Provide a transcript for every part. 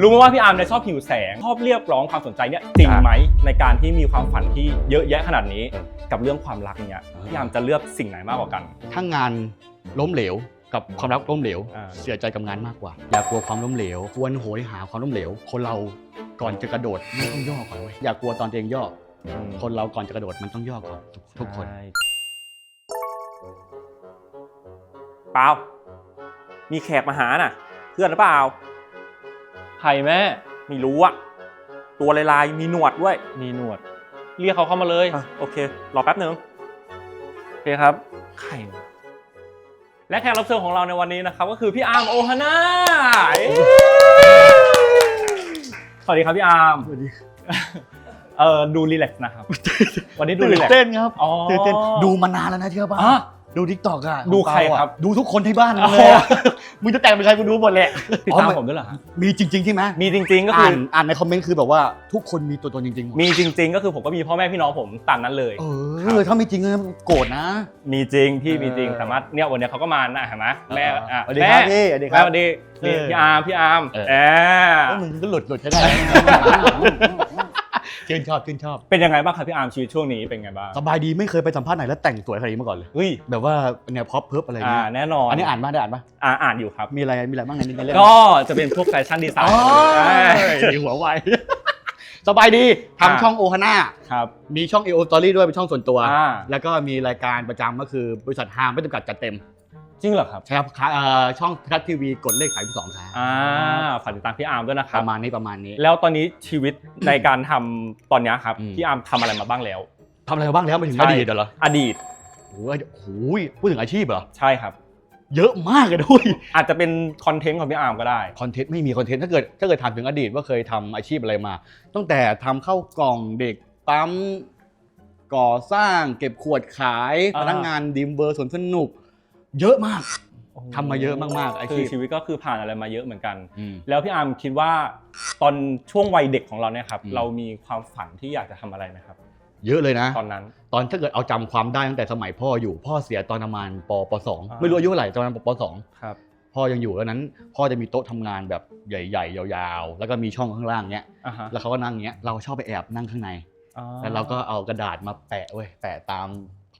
รู้ไหมว่าพี่อาร์มเนี่ยชอบหิวแสง ชอบเรียกร้องความสนใจเนี่ยจริงไหมในการที่มีความฝันที่เยอะแยะขนาดนี้ กับเรื่องความรักเนี่ยพี่อาร์มจะเลือกสิ่งไหนมากกว่ากัน ถ้างานล้มเหลวกับความรักล้มเหลว อ่า เสียใจกับงานมากกว่า อย่ากลัวความล้มเหลว ควรโหยหาความล้มเหลว คนเราก่อนจะกระโดดไม่ต้องย่อก่อนเว้ยอย่ากลัวตอนตัวเองย่อ คนเราก่อนจะกระโดดมันต้องย่อก่อนทุกทุกคน ใช่เปล่ามีแขกมาหาน่ะ เพื่อนหรือเปล่า ใครแม่ ไม่รู้อะตัวลายๆ มีหนวดด้วย มีหนวด เรียกเขาเข้ามาเลย อะโอเค รอแป๊บหนึ่งโอเคครับ ใครวะและแขกรับเชิญของเราในวันนี้นะครับ ก็คือพี่อาร์มโอฮาน่าสวัสดีครับพี่อาร์มสวัสดีเออดูรีแลกซ์นะครับ วันนี้ดูรีตื่นแลกซ์เต้นครับอ๋อตื่นเต้นดูมานานแล้วนะเชื่อป่ะ อะ ดูทิกตอกอะดูของใครเปาอะครับ ดูทุกคนที่บ้านเลยอะมึงจะแต่งเป็นใครกูดูหมดแหละติดตามผมด้วยเหรอฮะมีจริงๆใช่ไหมมีจริงๆก็คือ่าอนอ่านในคอมเมนต์คือแบบว่าทุกคนมีตัวตนจริงๆหมดมีจริง ๆ ก็คือผมก็มีพ่อแม่พี่น้องผมตามนั้นเลย เออถ้าไม่จริงก็โกรธนะ มีจริงพี่เออมีจริงสามารถเนี่ยวันนี้เขาก็มานะเห็นไหมแม่อะสวัสดีครับแม่พี่สวัสดีคแม่รับสวัสดีนี่เออพี่อาร์มพี่อาร์มเออ แอเอ้ยมึงก็หลุดหลุดใช่ได้ ชื่นชอบชื่นชอบ เป็นยังไงบ้างครับพี่อาร์มชีวิตช่วงนี้เป็นไงบ้างสบายดีไม่เคยไปสัมภาษณ์ไหนแล้วแต่งสวยขนาดนี้มาก่อนเลยเฮ้ยแบบว่าเนี่ยพ็อปเพิบอะไรอ่าเงี้ยแน่นอนอันนี้อ่านมาได้อ่านปะอ่าอ่านอยู่ครับ มีอะไรมีอะไรบ้างในนี้ในเรื่องก็จะเป็นพวกแฟชั่นดีไซอ๋น์อดีหัวไว สบายดีอ่าทำช่องโอฮาน่าครับมีช่อง AO Story ด้วยเป็นช่องส่วนตัว อ่าแล้วก็มีรายการประจำก็คือบริษัทฮามไม่จำกัดจัดเต็ม จริงเหรอครับ ใช่ครับค่ะเอ่อช่องทัศทีวีกดเลขขายที่สองครับอ่าฝากติดตามพี่อาร์มด้วยนะคปรับ ระมาณนี้ประมาณนี้ แล้วตอนนี้ชีวิตในการทำตอนเนี้ยครับอืม พี่อาร์มทำอะไรมาบ้างแล้ว ทำอะไรมาบ้างแล้วมาถึงใช่ อดีตเหรออดีตโอ้โหโอ้โหพูดถึงอาชีพเหรอ ใช่ครับ เยอะมากเลยด้วย อาจจะเป็นคอนเทนต์ของพี่อาร์มก็ได้ คอนเทนต์ไม่มีคอนเทนต์ถ้าเกิดถ้าเกิดถามถึงอดีตว่าเคยทำอาชีพอะไรมา ตั้งแต่ทำเข้าวกล่องเด็กปั๊มก่อสร้างเก็บขวดขาย อ่า พนักงานดิมเบอร์สวนสนุก เยอะมากทำมาเยอะมากๆอาชีพคือชีวิตก็คือผ่านอะไรมาเยอะเหมือนกัน อืม แล้วพี่อาร์มคิดว่าตอนช่วงวัยเด็กของเราเนี่ยครับอืม เรามีความฝันที่อยากจะทำอะไรไหมครับ เยอะเลยนะ ตอนนั้น ตอนถ้าเกิดเอาจำความได้ตั้งแต่สมัยพ่ออยู่พ่อเสียตอนประมาณปปสองอ่า ไม่รู้อายุเท่าไหร่ตอนนั้นปสองครับ พ่อยังอยู่แล้วนั้น พ่อจะมีโต๊ะทำงานแบบใหญ่ๆยาวๆ แล้วก็มีช่องข้างล่างเนี้ยอ่าฮะแล้วเขาก็นั่งเงี้ยเราชอบไปแอบนั่งข้างในอ๋อแล้วเราก็เอากระดาษมาแปะเว้ยแปะตาม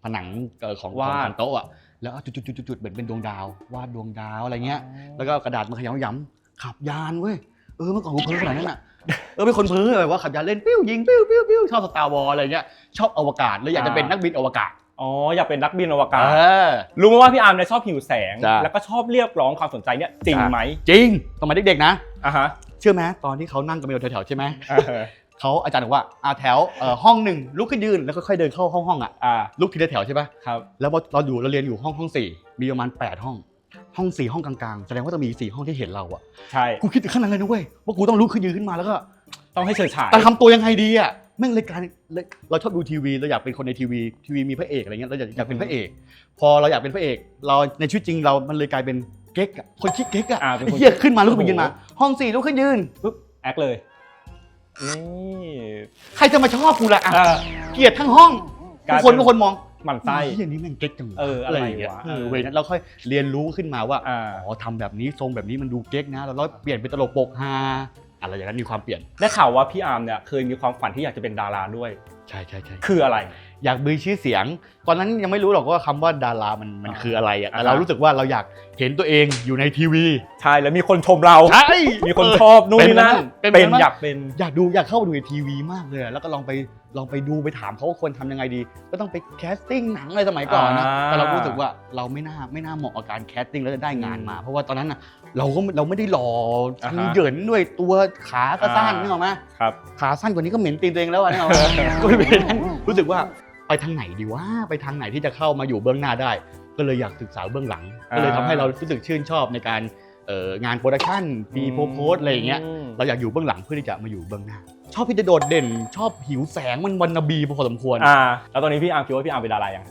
ผนังเอ่อของวาด ของโต๊ะอะ แล้วเอาจุดๆๆๆเหมือนเป็นดวงดาววาดดวงดาวอะไรเงี้ย แล้วก็เอากระดาษมาขยำย้ำขับยานเว้ยเออเมื่อก่อนกูเพ้อขนาดนั้นอะเออเป็นคนเพ้อแบบว่าขับยานเล่นปิ้วยิงปิ้วปิ้วปิ้วชอบสตาร์วอลอะไรเงี้ยชอบอวกาศเลยอยากจะเป็นนักบินอวกาศอ๋ออยากเป็นนักบินอวกาศเออ รู้ไหมว่าพี่อาร์มเนี่ยชอบหิวแสง จ้ะ แล้วก็ชอบเรียกร้องความสนใจเนี่ยจริงไหมจริงสมัยเด็กๆนะ อ่าฮะเชื่อไหมตอนที่เขานั่งกันไปแถวๆใช่ไหมเออ เขาอาจารย์บอกว่าอ่าแถวเอ่อห้องหนึ่งลุกขึ้นยืนแล้วค่อยๆเดินเข้าห้องห้องๆอะอ่าลุกทีละแถวใช่ปะครับ แล้วพอเราอยู่เราเรียนอยู่ห้องห้องสี่มีประมาณแปดห้อง ห้องสี่ห้องกลางๆแสดงว่าต้องมีสี่ห้องที่เห็นเราอะใช่ กูคิดถึงขั้นนั้นเลยนะเว้ยว่ากูต้องลุกขึ้นยืนขึ้นมาแล้วก็ ต้องให้เฉิดฉาย แต่ทำตัวยังไงดีอะแม่งรายการเลยเราชอบดูทีวีเราอยากเป็นคนในทีวีทีวีมีพระเอกอะไรเงี้ยเราอยากอยากเป็นพระเอก พอเราอยากเป็นพระเอก เราในชีวิตจริงเรามันเลยกลายเป็นเก๊กอะคนคิดเก๊กอะอ่าเป็นคน ไอ้เหี้ยขึ้นมาลุกขึ้นไปโอ้โหยืนมา ห้องสี่ลุกขึ้นยืนปุ๊บแอคเลย นี่ใครจะมาชอบกูล่ะอะอ่าเกลียดทั้งห้องกลายทุกคนเป็นทุกคนมองหมันไส้เฮียนี้แม่งเก๊กจังวะเอออะไรย่างเงี้ยวะเออเว้ยนั้นเราค่อยเรียนรู้ขึ้นมาว่าอ่า อ๋อทำแบบนี้ทรงแบบนี้มันดูเก๊กนะแล้วเราเปลี่ยนเป็นตลกโปกฮาอะไรอย่างนั้นมีความเปลี่ยนได้ข่าวว่าพี่อาร์มเนี่ยเคยมีความฝันที่อยากจะเป็นดาราด้วย ใช่ใช่ใช่คืออะไร อยากมีชื่อเสียง ตอนนั้นยังไม่รู้หรอกว่าคำว่าดารามันมันอ่าคืออะไรอะแต่อ่าเรารู้สึกว่าเราอยากเห็นตัวเองอยู่ในทีวีใช่แล้วมีคนชมเรา ใช่มีคนชอบนู่นนี่นั่นเป็นเป็นไหมอยากเป็นอยากดูอยากเข้าไปดูในทีวีมากเลยอะแล้วก็ลองไปลองไปดูไปถามเขาว่าควรทำยังไงดี ก็ต้องไปแคสติ้งหนังอะไรสมัยก่อนนะอ่าแต่เรารู้สึกว่าเราไม่น่าไม่น่าเหมาะกับการแคสติ้งแล้วจะได้งานมา เพราะว่าตอนนั้นน่ะเราก็เราไม่ได้หล่ออ่าทั้งฮะเหยินด้วยตัวขาก็สั้นอ่านึกออกไหมครับขาสั้นกว่านี้ก็เหม็นตีนตัวเองแล้วอะนึกออกไหมก็เลยไปนั่งรู้สึกว่า ไปทางไหนดีว่าไปทางไหนที่จะเข้ามาอยู่เบื้องหน้าได้ ก็เลยอยากศึกษาเบื้องหลัง ก็เลยทำให้เรารู้สึกชื่นชอบในการเอ่องานโปรดักชั่นปีโพโพสอะไรอย่างเงี้ยมเราอยากอยู่เบื้องหลังเพื่อที่จะมาอยู่เบื้องหน้า ชอบที่จะโดดเด่น ชอบหิวแสงมันวันนบีพอสมควรอ่าแล้วตอนนี้พี่อาร์มคิดว่าพี่อาร์มเป็นดารายัง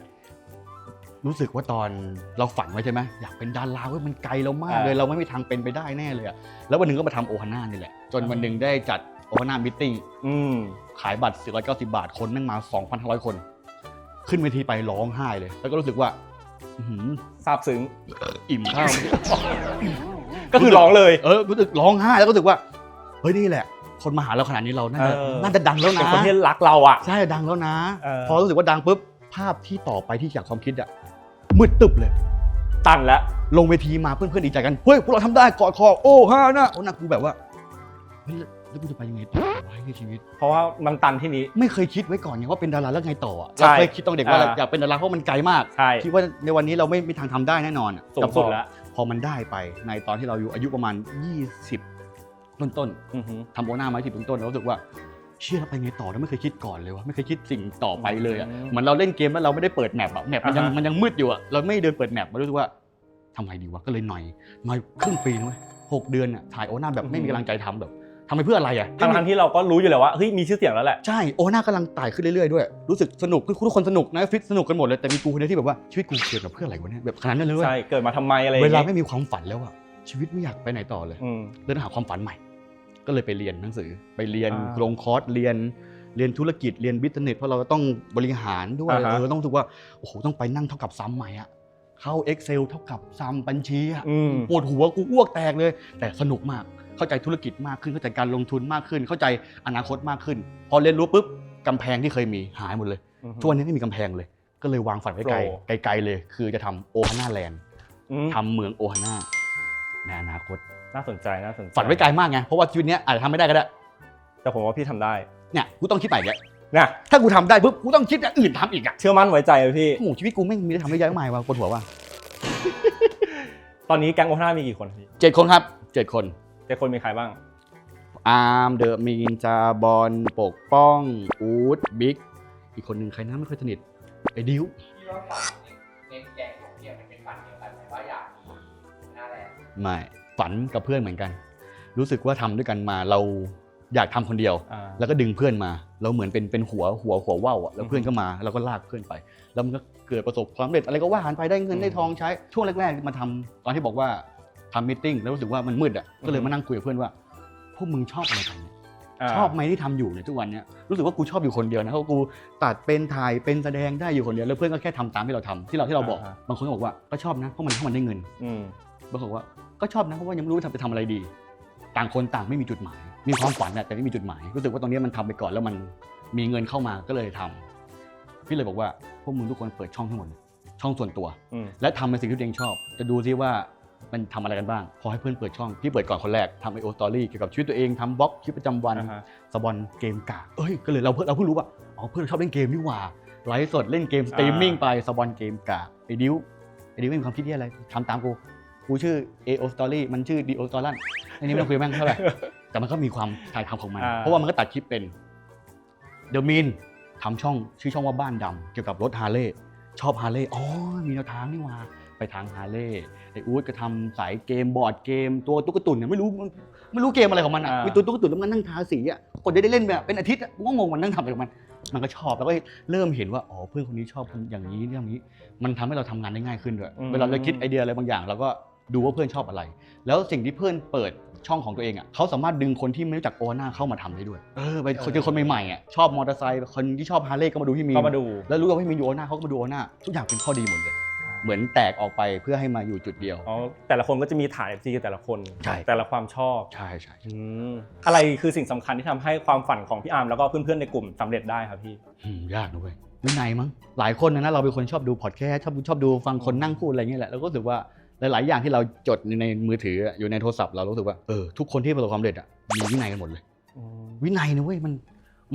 รู้สึกว่าตอนเราฝันไว้ใช่ไหมอยากเป็นดาราเว้ยมันไกลเรามากเลยอ่าเราไม่มีทางเป็นไปได้แน่เลยอะแล้ววันหนึ่งก็มาทำโอฮาน่านี่แหละ จนวันหนึ่งได้จัดโอฮาน่ามิทติ้งอืมขายบัตร490 บาทคนนั่งมา 2,500 คน ขึ้นเวทีไปร้องไห้เลย แล้วก็รู้สึกว่าอื้อหือซาบซึ้ง อิ่มข้าว ก็คือร้องเลย เออรู้สึกร้องไห้แล้วก็รู้สึกว่า เฮ้ยนี่แหละ คนมาหาเราขนาดนี้เราน่าจะเออ น่าจะดังแล้วเป็นนะคนที่รักเราอะ ใช่ดังแล้วนะ เออ พอรู้สึกว่าดังปุ๊บภาพที่ต่อไปที่จากความคิดอะมืดตึบเลย ตันแล้ว ลงเวทีมาเพื่อนๆดีใจกันเฮ้ยพวกเราทำได้กอดคอโอ้ฮ่านะโอ้หนักกูแบบว่าเฮ้ย แล้วกูจะไปยังไงต่อวะในชีวิต เพราะว่ามันตันที่นี้ ไม่เคยคิดไว้ก่อนไงว่าเป็นดาราแล้วไงต่ออะใช่เราเคยคิดตอนเด็กว่าอ่า อยากเป็นดาราเพราะมันไกลมากใช่ คิดว่าในวันนี้เราไม่มีทางทำได้แน่นอนอะสูงสุดแล้วพอมันได้ไปในตอนที่เราอยู่อายุประมาณ 20 ต้นอือหือ ๆทำโอหน้าไม้สิบต้นๆเรารู้สึกว่าเชื่อแล้วไปไงต่อแล้วไม่เคยคิดก่อนเลยว่าไม่เคยคิดสิ่งต่อไปเลยอะอืมเหมือนเราเล่นเกมแล้วเราไม่ได้เปิดแมปอะแมปมันยังอ่าฮะ มันยังมืดอยู่อะเราไม่เดินเปิดแมปมารู้สึกว่าทำไงดีวะก็เลยหน่อยหน่อยครึ่งปีนะเว้ยหกเดือนอะถ่ายโอหน้าแบบไม่มีกำลังใจทำแบบ ทำไปเพื่ออะไรอะทั้งทั้งๆที่เราก็รู้อยู่แล้วว่าเฮ้ยมีชื่อเสียงแล้วแหละใช่โอหน้ากำลังไต่ขึ้นเรื่อยๆด้วยรู้สึกสนุกคือทุกคนสนุกนะฟิตสนุกกันหมดเลยแต่มีกูคนเดียวที่แบบว่าชีวิตกูเกิดมาเพื่ออะไรวะเนี่ยแบบขนาดนั้นเลยเว้ยใช่เกิดมาทำไมอะไรอย่งเวงี้ลาไม่มีความฝันแล้วอะชีวิตไม่อยากไปไหนต่อเลยอืมเดินหาความฝันใหม่ ก็เลยไปเรียนหนังสือไปเรียนอ่าลงคอร์สเรียนเรียนธุรกิจเรียนบิสเนสเพราะเราต้องบริหารด้วยอ่าฮะเออต้องรู้สึกว่าโอ้โหต้องไปนั่งเท่ากับซ้ำใหม่อะเข้า Excel เท่ากับซ้ำบัญชีอะอืมปวดหัวกูอ้วกแตกเลย แต่สนุกมาก เข้าใจธุรกิจมากขึ้นเข้าใจการลงทุนมากขึ้น เข้าใจอนาคตมากขึ้น พอเรียนรู้ปุ๊บกำแพงที่เคยมีหายหมดเลยทุกวันนี้ไม่มีกำแพงเลย ก็เลยวางฝันไว้ไกลโปรไกลๆเลย คือจะทำโอฮาน่าแลนด์อืมทำเมืองโอฮาน่าในอนาคตน่าสนใจน่าสนใจฝันไว้ไกลมากไงเพราะว่าชีวิตเนี้ยอาจจะทำไม่ได้ก็ได้ แต่ผมว่าพี่ทำได้เนี่ยกูต้องคิดใหม่อีกแล้วเนี่ยถ้ากูทำได้ปุ๊บกูต้องคิดอย่างอื่นทำอีกอะเชื่อมั่นไว้ใจเลยพี่โอ้โหชีวิตกูไม่งมีได้ทำได้เยอะมากว่ะปวดหัวว่ะตอนนี้แก๊งโอฮาน่ามีกี่คนพี่เจ็ดคนครับเจ็ดคนเจ็ดคนมีใครบ้าง อาร์มเดอะมีนจาบอลปกป้อง อูดบิ๊ก อีกคนหนึ่งใครนะไม่ค่อยสนิท ไอ้ดิวพี่ว่าฝันในแก่ของพี่มันเป็นฝันเดียวกันไหมว่าอยากมีหน้าแลนด์ไม่ฝันกับเพื่อนเหมือนกัน รู้สึกว่าทำด้วยกันมาเราอยากทำคนเดียว อ่า แล้วก็ดึงเพื่อนมา เราเหมือนเป็นเป็นหัวหัวหัวว่าวอะแล้วอือฮึเพื่อนก็มาเราก็ลากเพื่อนไป แล้วมันก็เกิดประสบความสำเร็จอะไรก็ว่ากันไปได้เงินอืมได้ทองใช้ช่วงแรกๆมาทำตอนที่บอกว่า ทำมิทติ้งแล้วรู้สึกว่ามันมืดอะก็เลยอือฮึมานั่งคุยกับเพื่อนว่า พวกมึงชอบอะไรกันเนี่ยาชอบไหมที่ทำอยู่เนี่ยทุกวันเนี้ยรู้สึกว่ากูชอบอยู่คนเดียวนะเพราะกูตัดเป็นถ่ายเป็นแสดงได้อยู่คนเดียวแล้วเพื่อนก็แค่ทำตามที่เราทำที่เราที่เราบอกบางคนก็บอกว่าก็ชอบนะเพราะมันเพราะมันได้เงินอืมบางคนบอกว่าก็ชอบนะเพราะว่ายังไม่รู้ว่าจะไปทำอะไรดี ต่างคนต่างไม่มีจุดหมาย มีความฝันอะแต่ไม่มีจุดหมาย รู้สึกว่าตรงนี้มันทำไปก่อนแล้วมันมีเงินเข้ามาก็เลยทำพี่เลยบอกว่าพวกมึงทุกคนเปิดช่องทั้งหมดเลยช่องส่วนตัวอืมและทำในสิ่งที่ตัวเองชอบ จะดูซิว่า มันทำอะไรกันบ้าง พอให้เพื่อนเปิดช่อง พี่เปิดก่อนคนแรกทำไอโอสตอรี่เกี่ยวกับชีวิตตัวเองทำบล็อกชีวิตประจำวันอ่าฮะ สปอนเกมกากเอ้ยก็เลยเราเพิ่งเราเพิ่งรู้ว่าอ๋อเพื่อนชอบเล่นเกมนี่หว่าไลฟ์สดเล่นเกมสตรีมมิ่งไปสปอนเกมกากไอ้ดิวไอ้ดิวไม่มีความคิดที่อะไรทำตามกูกูชื่อ AO Story มันชื่อ DO Story อันนี้ไม่ต้องคุยแม่งเท่าไหร่ แต่มันก็มีความถ่ายทำของมัน อ่า เพราะว่ามันก็ตัดคลิปเป็นเดอะมินทำช่องชื่อช่องว่าบ้านดำเกี่ยวกับรถฮาร์เลย์ชอบฮาร์เลย์อ๋อมีแนวทางนี่หว่า ไปทางฮาร์เลย์ไอ้อู๊ดก็ทำสายเกมบอร์ดเกมตัวตุ๊กตุนเนี่ยไม่รู้มันไม่รู้เกมอะไรของมันอะอ่ามี มีตัวตุ๊กตุนแล้วมันนั่งทาสีอะกดได้ได้เล่นแบบเป็นอาทิตย์อะกูก็งงมันนั่งทำอะไรของมัน มันก็ชอบแล้วก็เริ่มเห็นว่าอ๋อเพื่อนคนนี้ชอบคนอย่างนี้อย่างนี้ มันทำให้เราทำงานได้ง่ายขึ้นด้วยอืม เวลาเราคิดไอเดียอะไรบางอย่างเราก็ดูว่าเพื่อนชอบอะไร แล้วสิ่งที่เพื่อนเปิดช่องของตัวเองอะเขาสามารถดึงคนที่ไม่รู้จักโอนาเข้ามาทำได้ด้วยเออไปเจอคนใหม่ๆอะชอบมอเตอร์ไซค์คนที่ชอบฮาร์เลย์ก็มาดูที่มีนก็มาดู แล้วรู้ว่าพี่มีนอยู่โอนาเขาก็มาดูโอนาทุกอย่างเป็นข้อดีหมดเลย เหมือนแตกออกไปเพื่อให้มาอยู่จุดเดียว อ๋อแต่ละคนก็จะมีฐาน FC แต่ละคน ใช่ แต่ละความชอบใช่ใช่อืมอะไรคือสิ่งสำคัญที่ทำให้ความฝันของพี่อาร์มแล้วก็เพื่อนๆในกลุ่มสำเร็จได้ครับพี่ อืมยากนะเว้ยวินัยมั้งหลายคนนะนะเราเป็นคนชอบดูพอดแคสต์ชอบดูชอบดูฟังคนนั่งพูดอะไรเงี้ยแหละเราก็รู้สึกว่าหลาย ๆ อย่างที่เราจดในมือถืออะอยู่ในโทรศัพท์เรารู้สึกว่าเออทุกคนที่ประสบความสำเร็จอะมีวินัยกันหมดเลย วินัยนะเว้ยมัน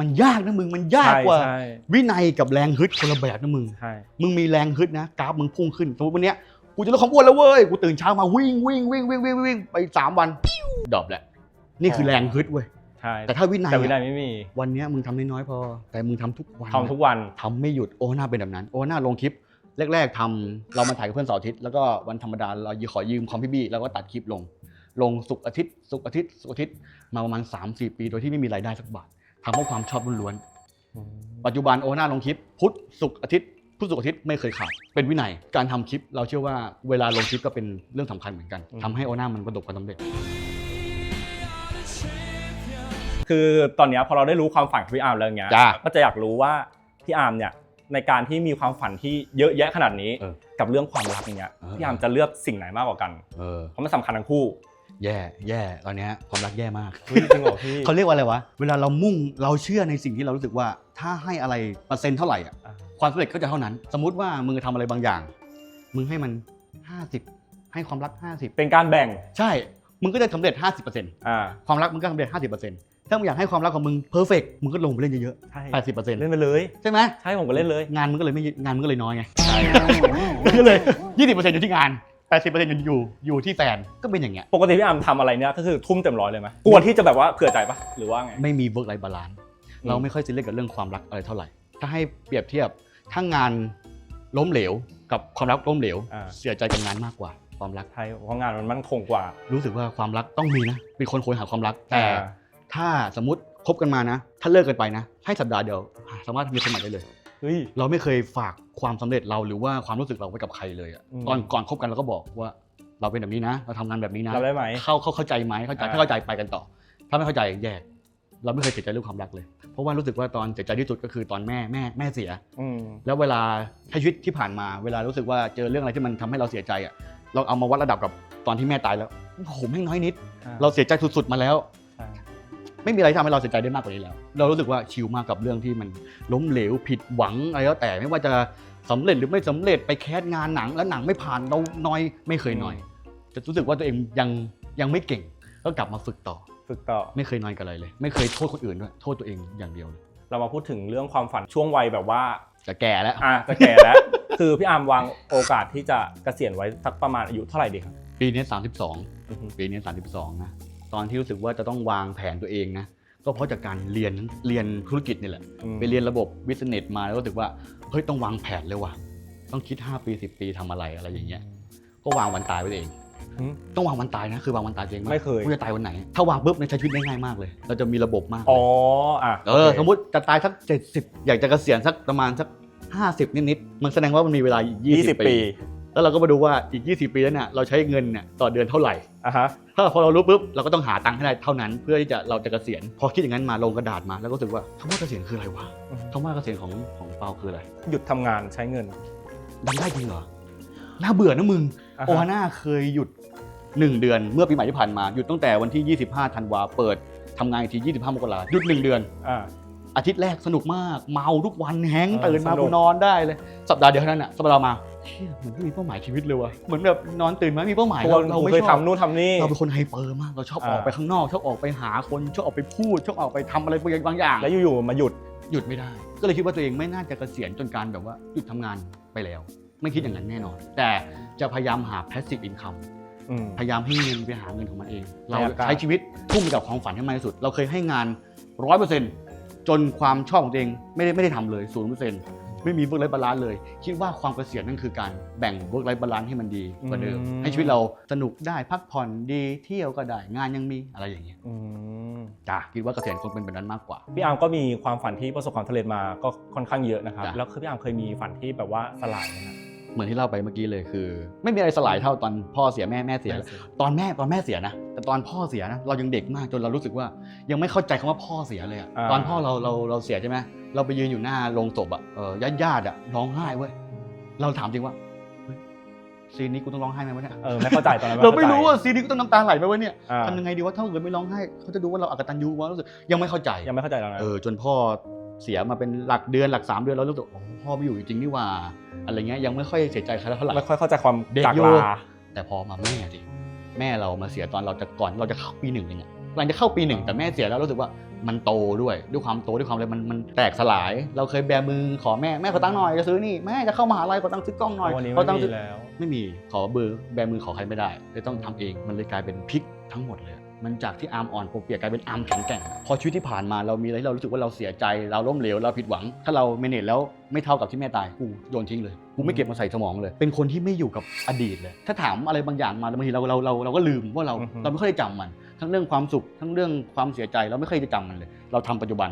มันยากนะมึงมันยากใช่กว่าใช่ วินัยกับแรงฮึดคนละแบบนะมึง ใช่ มึงมีแรงฮึดนะกราฟมึงพุ่งขึ้นสมมติวันเนี้ยกูจะลดความอ้วนแล้วเว้ยกูตื่นเช้ามาวิ่งวิ่งวิ่งวิ่งวิ่งวิ่งไปสามวันดรอปแหละนี่คือแรงฮึดเว้ยใช่แต่ถ้าวินัยแต่วินัยอะไม่มีวันเนี้ยมึงทำน้อยๆพอ แต่มึงทำทุกวัน ทำทุกวัน ทำไม่หยุดโอน่าเป็นแบบนั้น โอน่าลงคลิป แรก ๆทำเรามาถ่ายกับเพื่อนเสาร์อาทิตย์แล้วก็วันธรรมดาเราขอยืมคอมพี่บี้แล้วก็ตัดคลิปลง ลงศุกร์อาทิตย์ศุกร์อาทิตย์ศุกร์อาทิตย์มาประมาณ3-4 ปีโดยที่ไม่มีรายได้สักบาท ทำเพราะความชอบล้วนๆปัจจุบันโอน่าลงคลิป พุธศุกร์อาทิตย์พุธศุกร์อาทิตย์ไม่เคยขาดเป็นวินัยการทำคลิป เราเชื่อว่าเวลาลงคลิปก็เป็นเรื่องสำคัญเหมือนกันอืมทำให้โอน่ามันประสบความสำเร็จ คือตอนเนี้ยพอเราได้รู้ความฝันของพี่อาร์มแล้วเงี้ยจ้าก็จะอยากรู้ว่าพี่อาร์มเนี่ยในการที่มีความฝันที่เยอะแยะขนาดนี้ เออกับเรื่องความรักเนี้ยเออ พี่อาร์มจะเลือกสิ่งไหนมากกว่ากัน เออ เพราะมันสำคัญทั้งคู่ แย่แย่ตอนเนี้ยความรักแย่มาก เฮ้ยจริงเหรอพี่ เขาเรียกว่าอะไรวะ เวลาเรามุ่งเราเชื่อในสิ่งที่เรารู้สึกว่า ถ้าให้อะไรเปอร์เซ็นต์เท่าไหร่อะอ่า ความสำเร็จก็จะเท่านั้น สมมุติว่ามึงทำอะไรบางอย่าง มึงให้มัน 50 ให้ความรัก50เป็นการแบ่งใช่ มึงก็จะสำเร็จ 50%อ่าความรักมึงก็สำเร็จ 50%ถ้ามึงอยากให้ความรักของมึงเพอร์เฟกมึงก็ลงไปเล่นเยอะใช่ๆ80%เล่นไปเลย ใช่ไหมใช่ผมก็เล่นเลย งานมึงก็เลยไม่งานมึงก็เลยน้อยไงใช่มันก็เลย 20%อยู่ที่งาน 80%อยู่อยู่อยู่ที่แฟนก็เป็นอย่างเงี้ยปกติพี่อาร์มทำอะไรเนี่ยก็คือทุ่มเต็มร้อยเลยไหมกลัวที่จะแบบว่าเผื่อใจปะหรือว่าไง ไม่มี work life balance อืมเราไม่ค่อยซีเรียสกับเรื่องความรักอะไรเท่าไหร่ ถ้าให้เปรียบเทียบถ้างานล้มเหลวกับความรักล้มเหลว อ่า เสียใจกับงานมากกว่าความรัก ใช่เพราะงานมันมั่นคงกว่ารู้สึกว่าความรักต้องมีนะเป็นคนโหยหาความรักแต่อ่าถ้าสมมติคบกันมานะ ถ้าเลิกกันไปนะ ให้สัปดาห์เดียวอะสามารถมีคนใหม่ได้เลย เฮ้ย เราไม่เคยฝากความสำเร็จเราหรือว่าความรู้สึกเราไว้กับใครเลยอะอืมตอนก่อนคบกันเราก็บอกว่า เราเป็นแบบนี้นะ เราทำงานแบบนี้นะเราได้ไหมเข้าเข้าเข้าใจไหมเข้าใจอ่า ถ้าเข้าใจไปกันต่อ ถ้าไม่เข้าใจแยก เราไม่เคยเสียใจเรื่องความรักเลย เพราะว่ารู้สึกว่าตอนเสียใจที่สุดก็คือตอนแม่แม่แม่เสีย อืม แล้วเวลาใช้ชีวิตที่ผ่านมา เวลารู้สึกว่าเจอเรื่องอะไรที่มันทำให้เราเสียใจอะ เราเอามาวัดระดับกับตอนที่แม่ตายแล้วโอ้โหแม่งน้อยนิดเราเสียใจสุดๆมาแล้วใช่ ไม่มีอะไรที่ทำให้เราเสียใจได้มากกว่านี้แล้ว เรารู้สึกว่าชิลมากกับเรื่องที่มันล้มเหลวผิดหวังอะไรแล้วแต่ไม่ว่าจะสำเร็จหรือไม่สำเร็จไปแคสงานหนังแล้วหนังไม่ผ่านเราน้อยไม่เคยน้อย จะรู้สึกว่าตัวเองยังยังไม่เก่งก็กลับมาฝึกต่อ ฝึกต่อไม่เคยน้อยกับอะไรเลย ไม่เคยโทษคนอื่นด้วยโทษตัวเองอย่างเดียวเลยเรามาพูดถึงเรื่องความฝันช่วงวัยแบบว่าจะแก่แล้วอะจะแก่แล้ว คือพี่อาร์มวางโอกาสที่จะเกษียณไว้สักประมาณอายุเท่าไหร่ดีครับ ปีนี้ 32อือฮึปีนี้ 32 นะ ตอนที่รู้สึกว่าจะต้องวางแผนตัวเองนะก็เพราะจากการเรียนเรียนธุรกิจนี่แหละอืม ไปเรียนระบบบิสเนสมาแล้วรู้สึกว่าเฮ้ยต้องวางแผนเลยว่ะต้องคิด 5 ปี 10 ปีทำอะไรอะไรอย่างเงี้ยก็วางวันตายไว้เองอืมต้องวางวันตายนะคือวางวันตายตัวเองว่าไม่เคย กูจะตายวันไหน ถ้าวางปุ๊บในยใช้ชีวิตได้ง่ายมากเลย เราจะมีระบบมากเลย อ๋ออะเออโคสมมติจะตายสัก 70 อยากจะเกษียณสักประมาณสัก 50 นิดๆมันแสดงว่ามันมีเวลาอีกยี่สิบ20 ปี ปี แล้วเราก็มาดูว่าอีก 20 ปีแล้วเนี่ยเราใช้เงินเนี่ยต่อเดือนเท่าไหร่ อะฮะ ถ้าพอเรารู้ปุ๊บเราก็ต้องหาตังค์ให้ได้เท่านั้น เพื่อที่จะเราจะเกษียณพอคิดอย่างนั้นมาลงกระดาษมาแล้วก็รู้สึกว่าคำว่าเกษียณคืออะไรวะอือฮึ คำว่าเกษียณของของเปาคืออะไรหยุดทำงานใช้เงินทำได้จริงเหรอน่าเบื่อนะมึงอ่าฮะ โอฮาน่าเคยหยุด 1 เดือนเมื่อปีใหม่ที่ผ่านมาหยุดตั้งแต่วันที่ 25 ธันวาเปิดทำงานอีกที 25 มกราหยุด 1 เดือน อ่า อาทิตย์แรกสนุกมาก เมาทุกวันแฮงก์เออตื่นมาสนุก กูนอนได้เลย สัปดาห์เดียวเท่านั้นอะสัปดาห์มาเชี่ยเหมือนไม่มีเป้าหมายชีวิตเลยวะเหมือนแบบนอนตื่นมาไม่มีเป้าหมายตัวเราเราผมไม่เคยชอบทำนู่นทำนี่ เราเป็นคนไฮเปอร์มากเราชอบอ่าออกไปข้างนอกชอบออกไปหาคนชอบออกไปพูดชอบออกไปทำอะไรบางอย่างบางอย่าง แล้วอยู่ๆมาหยุด หยุดไม่ได้ ก็เลยคิดว่าตัวเองไม่น่าจะเกษียณจนการแบบว่าหยุดทำงานไปแล้ว ไม่คิดอย่างนั้นแน่นอน แต่จะพยายามหา passive income อืม พยายามให้เงินไปหาเงินของมันเอง เราในอากาศใช้ชีวิตทุ่มไปกับความฝันให้มากที่สุด เราเคยให้งานร้อยเปอร์เซ็นต์ จนความชอบของตัวเองไม่ได้ไม่ได้ทำเลยศูนย์เปอร์เซ็นต์ไม่มี work life balance เลย คิดว่าความเกษียณนั่นคือการแบ่ง work life balance ให้มันดีกว่าเดิมให้ชีวิตเราสนุกได้พักผ่อนดีเที่ยวก็ได้งานยังมีอะไรอย่างเงี้ยอืมจ้ะคิดว่าเกษียณคงเป็นแบบนั้นมากกว่า พี่อาร์มก็มีความฝันที่ประสบความสำเร็จมาก็ค่อนข้างเยอะนะครับ จ้ะ แล้วคือพี่อาร์มเคยมีฝันที่แบบว่าสลายไหมครับ เหมือนที่เล่าไปเมื่อกี้เลยคือ ไม่มีอะไรสลายเท่าตอนพ่อเสียแม่แม่เสีย ตอนแม่ตอนแม่เสียนะแต่ตอนพ่อเสียนะเรายังเด็กมากจนเรารู้สึกว่า ยังไม่เข้าใจคำว่าพ่อเสียเลยอะอ่าตอนพ่อเราเราเราเสียใช่ไหมเราไปยืนอยู่หน้าโรงศพอะเออญาติญาติๆอะร้องไห้เว้ยเราถามจริงว่าเฮ้ยซีนนี้กูต้องร้องไห้ไหมวะเนี่ยเออไม่เข้าใจตอนนั้นเราไม่เข้ใจรู้ว่าซีนนี้กูต้องน้ำตาไหลไหมวะเนี่ยอ่าทำยังไงดีว่าถ้าเกิดไม่ร้องไห้เขาจะดูว่าเราอกตันยูวะรู้สึกยังไม่เข้าใจยังไม่เข้าใจตอนนั้นเออจนพ่อ เสียมาเป็นหลักเดือนหลักสามเดือนแล้วรู้สึกโอ้พ่อไม่อยู่จริงๆนี่หว่าอะไรเงี้ยยังไม่ค่อยเสียใจใครเท่าไหร่ไม่ค่อยเข้าใจความเด็กจากอยู่ลาแต่พอมาแม่สิแม่เรามาเสียตอนเราจะก่อนเราจะเข้าปีหนึ่งเองอะกำลังจะเข้าปีหนึ่งแต่แม่เสียแล้วรู้สึกว่ามันโตด้วย ด้วยความโตด้วยความอะไรมันมันแตกสลาย เราเคยแบมือขอแม่แม่ขอตังค์หน่อยจะซื้อนี่แม่จะเข้ามหาลัยขอตังค์ซื้อกล้องหน่อยวันนี้ขอไม่ตังค์มีซื้อแล้ว ไม่มีขอเบอร์แบมือขอใครไม่ได้เลยต้องทำเองมันเลยกลายเป็นพลิกทั้งหมดเลย มันจากที่อาร์มอ่อนปวกเปียกกลายเป็นอาร์มแข็งแกร่ง พอชีวิตที่ผ่านมาเรามีอะไรที่เรารู้สึกว่าเราเสียใจ เราล้มเหลวเราผิดหวัง ถ้าเราเมเนจแล้วไม่เท่ากับที่แม่ตายกูโยนทิ้งเลยกูไม่เก็บมาใส่สมองเลย เป็นคนที่ไม่อยู่กับอดีตเลย ถ้าถามอะไรบางอย่างมาแล้วบางทีเราเราเราเราก็ลืมว่าเราอือฮึเราไม่ค่อยได้จำมัน ทั้งเรื่องความสุขทั้งเรื่องความเสียใจเราไม่เคยได้จำมันเลย เราทำปัจจุบัน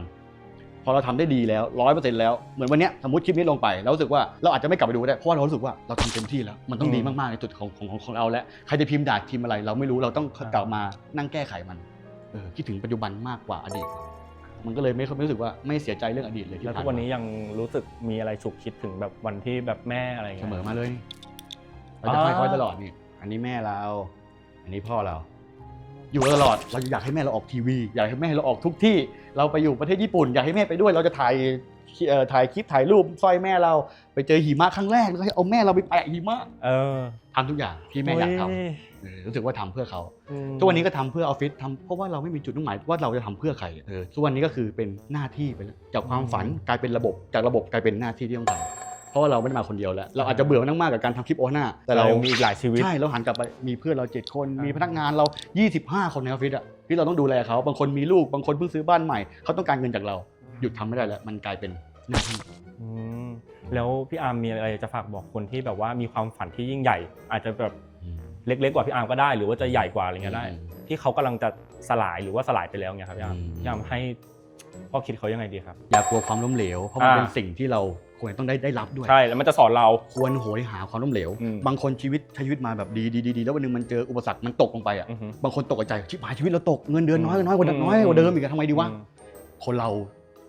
พอเราทำได้ดีแล้วร้อยเปอร์เซ็นต์แล้วเหมือนวันเนี้ยสมมติคลิปนี้ลงไปแล้วรู้สึกว่าเราอาจจะไม่กลับไปดูก็ได้เพราะว่าเรารู้สึกว่าเราทำเต็มที่แล้ว มันต้องดีมากๆในจุดของของของของเราแล้วใครจะพิมพ์ด่าพิมพ์อะไร เราไม่รู้เราต้องกลับมานั่งแก้ไขมันเออคิดถึงปัจจุบันมากกว่าอดีต มันก็เลยไม่ไม่รู้สึกว่าไม่เสียใจเรื่องอดีตเลยที่แล้วผ่าทุนกวันมานี้ยังรู้สึกมีอะไรฉุกคิดถึงแบบวันที่แบบแม่อะไรอย่างเสเงี้ยมอมาเลยเราจะอ่าค่อยๆตลอดนี่อันนี้แม่เรา อันนี้พ่อเรา อยู่ตลอดเราอยากให้แม่เราออกทีวี อยากให้แม่เราออกทุกที่ เราไปอยู่ประเทศญี่ปุ่นอยากให้แม่ไปด้วย เราจะถ่ายเอ่อถ่ายคลิปถ่ายรูปสร้อยแม่เราไปเจอหิมะครั้งแรกแล้วก็ให้เอาแม่เราไปแปะหิมะเออทำทุกอย่างที่แม่อยากทำเออรู้สึกว่าทำเพื่อเขาทุกวันนี้ก็ทำเพื่อออฟฟิศทำเพราะว่าเราไม่มีจุดมุ่งหมายว่าเราจะทำเพื่อใครเออทุกวันนี้ก็คือเป็นหน้าที่ไปแล้วจากความฝันกลายเป็นระบบจากระบบกลายเป็นหน้าที่ที่ต้องทำ เพราะว่าเราไม่ได้มาคนเดียวแล้ว เราอาจจะเบื่อมันมากๆกับการทำคลิปโอหน้าแต่แต่เราเรามีอีกหลายชีวิต ใช่เราหันกลับไปมีเพื่อนเราเจ็ดคนอ่ามีมีพนักงานเรา 25 คนในออฟฟิศอะที่เราต้องดูแลเขาบางคนมีลูกบางคนเพิ่งซื้อบ้านใหม่เขาต้องการเงินจากเราหยุดทำไม่ได้แล้วมันกลายเป็นหน้าที่อืมแล้วพี่อาร์มมีอะไรจะฝากบอกคนที่แบบว่ามีความฝันที่ยิ่งใหญ่ อาจจะแบบเล็กๆกว่าพี่อาร์มก็ได้ หรือว่าจะใหญ่กว่าอะไรเงี้ยได้อืมที่เขากำลังจะสลายหรือว่าสลายไปแล้วเงี้ยครับพี่อาร์มอืมพี่อาร์มให้ข้อคิดเขายังไงดีครับ อย่ากลัวความล้มเหลวเพราะมันอ่าเป็นสิ่งที่เรา ควรต้องได้ได้รับด้วย ใช่ แล้วมันจะสอนเรา ควรโหยหาความล้มเหลว อืมบางคนชีวิตใช้ชีวิตมาแบบดีดีดีดีแล้ววันหนึงมันเจออุปสรรคมันตกลงไปอะ อือฮึบางคนตกใจชิบหายชีวิตเราตกเงินเดือนน้อยอืมน้อยกว่าเดิมอืม น้อยกว่าเดิมอีกอะทำไมดีวะอืมคนเรา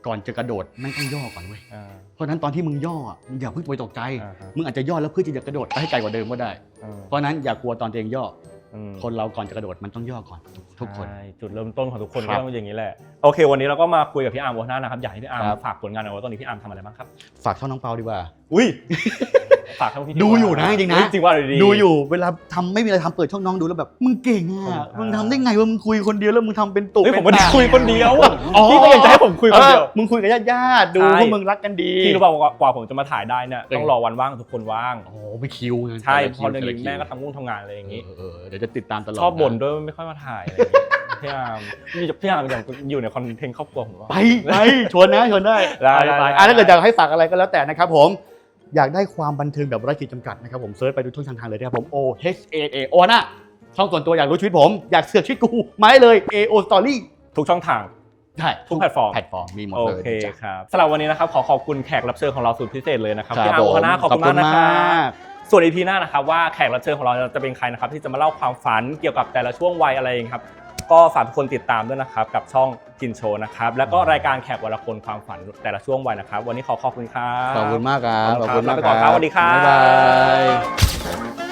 ก่อนจะกระโดดแม่งต้องย่อก่อนเว้ย อ่าเพราะฉะนั้นตอนที่มึงย่ออะมึงอย่าเพิ่งไปตกใจ อ่าฮะมึงอาจจะย่อแล้วเพื่อที่จะกระโดดไปให้ไกลกว่าเดิมก็ได้อืมเพราะฉะนั้นอย่ากลัวตอนตัวเองย่ออืมอ คนเราก่อนจะกระโดดมันต้องย่อก่อนทุกทุกคน ใช่จุดเริ่มต้นของทุกคนครัก็บต้องอย่างนี้แหละโอเค วันนี้เราก็มาคุยกับพี่อาร์มโอนานะครับอยากให้พี่อาร์มครับ ฝากผลงานเอาไว้ตอนนี้พี่อาร์มทำอะไรบ้างครับ ฝากช่องน้องเปาดีกว่า อุ้ยฝากทั้งพี่ดูอยู่นะจริงๆนะ จริงว่าเลยดี ดูอยู่เวลาทำไม่มีอะไรทำเปิดช่องน้องดูแล้วแบบมึงเก่งอะผมมึงทำได้ไงว่ามึงคุยคนเดียวแล้วมึงทำเป็นตุเฮ้ยเป็ผมนไม่ได้ตาคุยคนเดียวอ๋อพี่ก็ยังจะให้ผมคุยคนเดียวออมึงคุยกับญาติญาติๆดูใช่ พวกมึงรักกันดีพี่รู้ป่าวว่ากว่าผมจะมาถ่ายได้เนี่ยเออต้องรอวันว่างทุกคนว่าง โอ้โหไปคิวไงใช่แต่ละเพราะเดี๋ยวแต่นี้ละคิวแม่ก็ทำงุ่งทำงานอะไรอย่างนี้ เออเออเดี๋ยวจะติดตามตลอดชอบบ่นนะด้วยว่าไม่ค่อยมาถ่ายอะไรอย่างนี้พี่อาร์มนี่พี่อาร์มอย่างอยู่ในคอนเทนต์ครอบครัวผมว่า ไปไปชวนนะชวนได้ได้ไปได้ ไปได้อะถ้าเกิดอยากให้ฝากอะไรก็แล้วแต่นะครับผม อยากได้ความบันเทิงแบบไร้ขีดจำกัดนะครับผมเซิร์ชไปดูทุกช่องทางเลยนะครับผม O H A A O นะช่องส่วนตัวอยากรู้ชีวิตผม อยากเสือกชีวิตกูมาได้เลย A O Story ทุกช่องทาง ใช่ทุกแพลตฟอร์ม แพลตฟอร์มมีหมดโอเลยเคจ้ะครับสำหรับวันนี้นะครับขอขอบคุณแขกรับเชิญของเราสุดพิเศษเลยนะครับครับพี่อาร์มโอผมคาน่าขอบคุณขอบคุณมากนะครับมากส่วนอีพีหน้านะครับว่าแขกรับเชิญของเราจะเป็นใครนะครับที่จะมาเล่าความฝันเกี่ยวกับแต่ละช่วงวัยอะไรเองครับ ก็ฝากทุกคนติดตามด้วยนะครับ กับช่องกินโชว์นะครับ แล้วก็รายการแขกวันละคนความฝันแต่ละช่วงวัยนะครับ วันนี้ขอขอบคุณครับขอบคุณมากครับขอบคุณครับลาไปก่อนครับสวัสดีครับบ๊ายบาย